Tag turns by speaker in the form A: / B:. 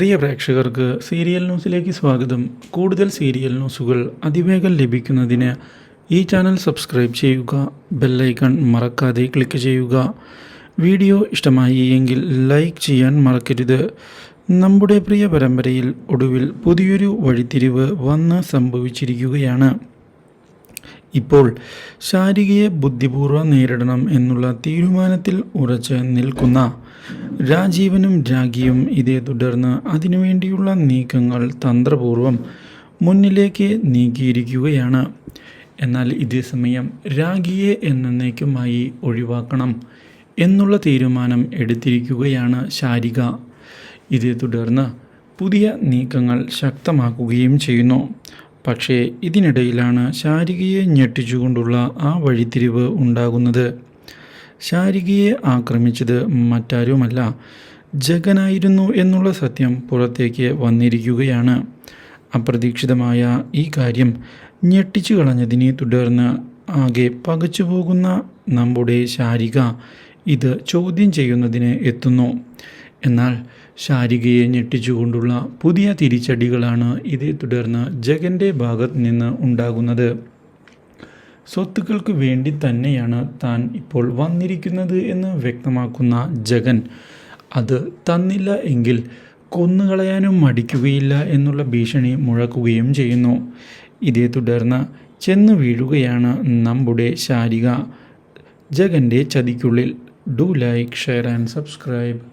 A: പ്രിയ പ്രേക്ഷകർക്ക് സീരിയൽ ന്യൂസിലേക്ക് സ്വാഗതം. കൂടുതൽ സീരിയൽ ന്യൂസുകൾ അതിവേഗം ലഭിക്കുന്നതിന് ഈ ചാനൽ സബ്സ്ക്രൈബ് ചെയ്യുക ബെല്ലൈക്കൺ മറക്കാതെ ക്ലിക്ക് ചെയ്യുക. വീഡിയോ ഇഷ്ടമായി എങ്കിൽ ലൈക്ക് ചെയ്യാൻ മറക്കരുത്. നമ്മുടെ പ്രിയ പരമ്പരയിൽ ഒടുവിൽ പുതിയൊരു വഴിത്തിരിവ് വന്ന് സംഭവിച്ചിരിക്കുകയാണ്. ഇപ്പോൾ ശാരികയെ ബുദ്ധിപൂർവം നേരിടണം എന്നുള്ള തീരുമാനത്തിൽ ഉറച്ച് നിൽക്കുന്ന രാജീവനും രാഖിയും ഇതേ തുടർന്ന് അതിനുവേണ്ടിയുള്ള നീക്കങ്ങൾ തന്ത്രപൂർവം മുന്നിലേക്ക് നീക്കിയിരിക്കുകയാണ്. എന്നാൽ ഇതേ സമയം രാഖിയെ എന്നേക്കുമായി ഒഴിവാക്കണം എന്നുള്ള തീരുമാനം എടുത്തിരിക്കുകയാണ് ശാരിക. ഇതേ തുടർന്ന് പുതിയ നീക്കങ്ങൾ ശക്തമാക്കുകയും ചെയ്യുന്നു. പക്ഷേ ഇതിനിടയിലാണ് ശാരികയെ ഞെട്ടിച്ചുകൊണ്ടുള്ള ആ വഴിത്തിരിവ് ഉണ്ടാകുന്നത്. ശാരികയെ ആക്രമിച്ചത് മറ്റാരുമല്ല. ജഗനായിരുന്നു എന്നുള്ള സത്യം പുറത്തേക്ക് വന്നിരിക്കുകയാണ്. അപ്രതീക്ഷിതമായ ഈ കാര്യം ഞെട്ടിച്ചു കളഞ്ഞതിനെ തുടർന്ന് ആകെ പകച്ചുപോകുന്ന നമ്മുടെ ശാരിക ഇത് ചോദ്യം ചെയ്യുന്നതിന് എത്തുന്നു. എന്നാൽ ശാരികയെ ഞെട്ടിച്ചുകൊണ്ടുള്ള പുതിയ തിരിച്ചടികളാണ് ഇതേ തുടർന്ന് ജഗന്റെ ഭാഗത്ത് നിന്ന് ഉണ്ടാകുന്നത്. സ്വത്തുക്കൾക്ക് വേണ്ടി തന്നെയാണ് താൻ ഇപ്പോൾ വന്നിരിക്കുന്നത് എന്ന് വ്യക്തമാക്കുന്ന ജഗൻ അത് തന്നില്ല എങ്കിൽ കൊന്നുകളയാനും മടിക്കുകയില്ല എന്നുള്ള ഭീഷണി മുഴക്കുകയും ചെയ്യുന്നു. ഇതേ തുടർന്ന് ചെന്ന് വീഴുകയാണ് നമ്മുടെ ശാരിക. ജഗന്റെ ചതിക്കുള്ളിൽ. Do like share and subscribe.